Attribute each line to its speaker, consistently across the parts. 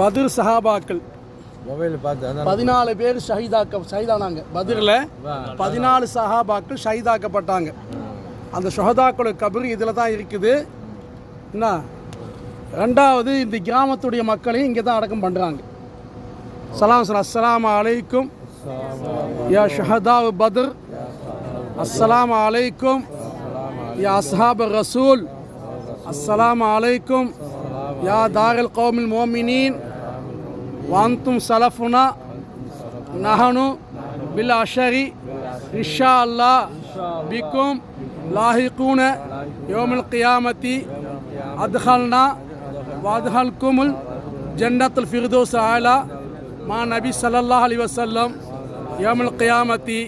Speaker 1: பத்ர் சஹாபாக்கள்.
Speaker 2: மொபைல் பார்த்து
Speaker 1: பதினாலு பேர் ஷஹீதாக்க ஷஹீதானாங்க. பத்ரில் பதினாலு சஹாபாக்கள் ஷஹீதாக்கப்பட்டாங்க. அந்த ஷஹதாக்களோட கபர் இதில் தான் இருக்குது. என்ன? ரெண்டாவது இந்த கிராமத்துடைய மக்களையும் இங்கே தான் அடக்கம் பண்ணுறாங்க சலாம் சலாம் அஸ்ஸலாமு அலைக்கும். யா ஷஹதா பத்ர். அஸ்ஸலாமு அலைக்கும். யா அஸ்ஹாப் ரசூல். அஸ்ஸலாமு அலைக்கும். யா தாரில் கௌமில் மோமினீன் வாந்தும் சலஃபுனா நஹனு பில் அஷரி இஷா அல்லா பிகும் லாஹிகூன யோமில் கியாமத்தி அத்ஹல்னா வாத்ஹல் குமுல் ஜன்னத்துல் ஃபிர்தோஸ் ஆலா மா நபி சல்லல்லாஹ் அலி வசல்லம் யோமில் கியாமத்தி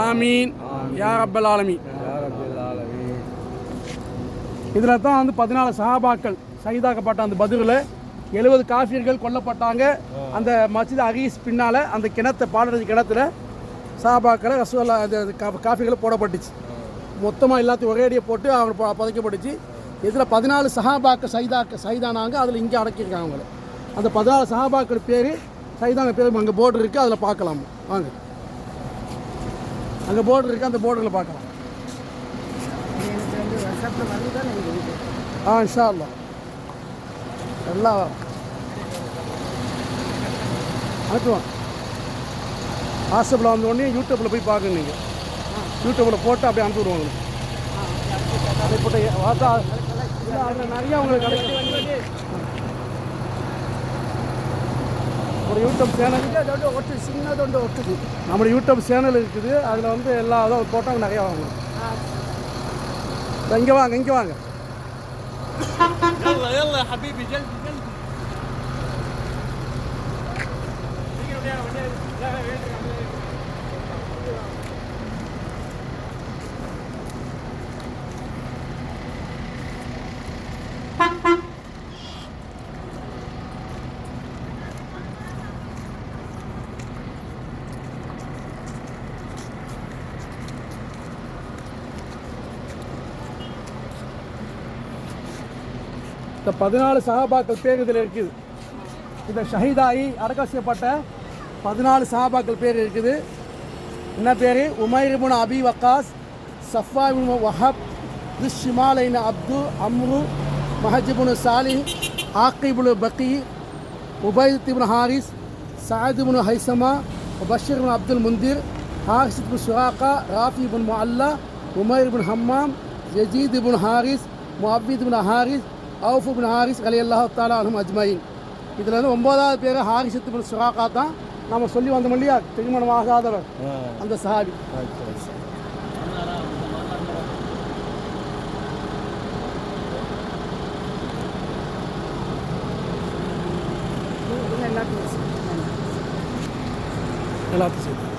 Speaker 1: ஆமீன் யா ரப்பல் ஆலமி இதில் தான் வந்து பதினாலு சஹாபாக்கள் சகிதாக்கப்பட்ட அந்த பதிலில் எழுபது காஃபியர்கள் கொல்லப்பட்டாங்க. அந்த மஸ்ஜித் அகீஸ் பின்னால் அந்த கிணத்தை பாடுறது கிணத்துல சஹாபாக்களை ரசூல்லா அந்த கா- காஃபிகளை போடப்பட்டுச்சு. மொத்தமாக எல்லாத்தையும் ஒரேடியை போட்டு அவங்க ப- புதைக்கப்பட்டுச்சு. இதில் பதினாலு சஹாபாக்கள் சைதாக்க சைதானாங்க அதில் இங்கே அடக்கியிருக்காங்க அவங்கள. அந்த பதினாலு சஹாபாக்கள் பேர் சைதான பேர் அங்கே போர்டு இருக்குது அதில் பார்க்கலாம். வாங்க. அங்கே போர்டு இருக்குது அந்த போர்டில் பார்க்கலாம். ஆ இன்ஷா அல்லாஹ். எல்லாம் அனுப்புவோம் வாட்ஸ்அப்பில் வந்தோடனே யூடியூப்பில் போய் பார்க்கணும் நீங்கள் யூடியூப்பில் போட்டு அப்படியே அனுப்பி விடுவாங்க. அதை போட்டு பார்த்தா அதில் நிறையா உங்களுக்கு கிடைக்கும். ஒரு யூடியூப் சேனல் ஒட்டு சின்னதொண்டு ஒட்டுது நம்மளோட யூடியூப் சேனல் இருக்குது. அதில் வந்து எல்லா இதுவும் போட்டாங்க நிறையா வாங்கணும். இங்கே வாங்க இங்கே வாங்க.
Speaker 3: يلا يلا يا حبيبي جلدي جلدي.
Speaker 1: இந்த பதினாலு சஹாபாக்கள் பேர் இதில் இருக்குது. இந்த ஷஹீதாயி அடக்கம் செய்யப்பட்ட பதினாலு சஹாபாக்கள் பேர் இருக்குது. என்ன பேர்? உமைரிபுன் அபி வக்காஸ் சஃபாபின் வஹப் ஷிமாலைன் அப்து அம்ரு மஹஜிபுன் சாலிஹ் ஆக்கிபுல் பக்கி உபைத் ஹாரிஸ் சாயித் ஹைசமா பஷீர் அப்துல் முந்திர் ஹாரிஸ் சுஹாக்கா ராஃபிபுன் ராஃபி இப்னு முஅல்லா ஹம்மாம் யஜீத் இபுன் ஹாரிஸ் முஅபித் ஹாரிஸ் அவுஃப் ஹாரிஸ் அலி அல்லாஹ் தாலா அனும் அஜ்மயின். இதில் வந்து ஒன்பதாவது பேர் ஹாரிஸ் இப்னு சுராக்கா தான் நம்ம சொல்லி வந்தோம் இல்லையா? திருமணம் ஆகாதவர் அந்த சஹாபி. எல்லாத்தையும் சேர்த்து.